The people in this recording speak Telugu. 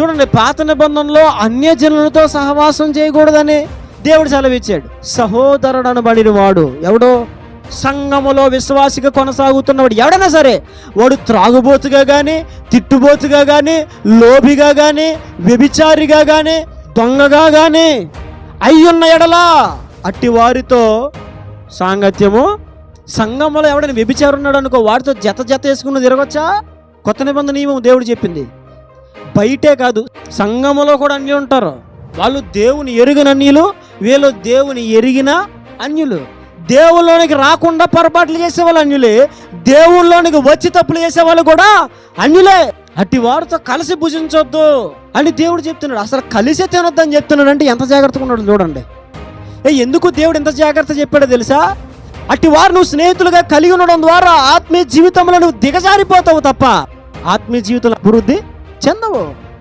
చూడండి పాత నిబంధనలో అన్యజనులతో సహవాసం చేయకూడదని దేవుడు సెలవిచ్చాడు. సహోదరుడు అనబడిన వాడు ఎవడో? సంఘములో విశ్వాసిగా కొనసాగుతున్నవాడు ఎవడైనా సరే వాడు త్రాగుబోతుగా కానీ తిట్టుబోతుగా కానీ లోభిగా కానీ వ్యభిచారిగా కానీ దొంగగా కానీ అయ్యున్న ఎడలా అట్టి వారితో సాంగత్యము. సంఘంలో ఎవడైనా వ్యభిచారు ఉన్నాడు అనుకో వాడితో జత జత వేసుకుని తిరగొచ్చా? కొత్త నిబంధన నియమం దేవుడు చెప్పింది. బయటే కాదు సంఘములో కూడా అన్యులు ఉంటారు. వాళ్ళు దేవుని ఎరిగిన అన్యులు వీళ్ళు దేవుని ఎరిగిన అన్యులు. దేవుల్లోనికి రాకుండా పొరపాట్లు చేసేవాళ్ళు అన్యులే. దేవుల్లోనికి వచ్చి తప్పులు చేసేవాళ్ళు కూడా అన్యులే. అట్టి వారితో కలిసి భుజించొద్దు అని దేవుడు చెప్తున్నాడు. అసలు కలిసే తినొద్దని చెప్తున్నాడు అంటే ఎంత జాగ్రత్తగా ఉన్నాడు చూడండి. ఏ ఎందుకు దేవుడు ఎంత జాగ్రత్త చెప్పాడో తెలుసా? అట్టి వారు నువ్వు స్నేహితులుగా కలిగి ఉండడం ద్వారా ఆత్మీయ జీవితంలో నువ్వు దిగజారిపోతావు తప్ప. ఆత్మీయ జీవితంలో అభివృద్ధి ಚಂದವೋ.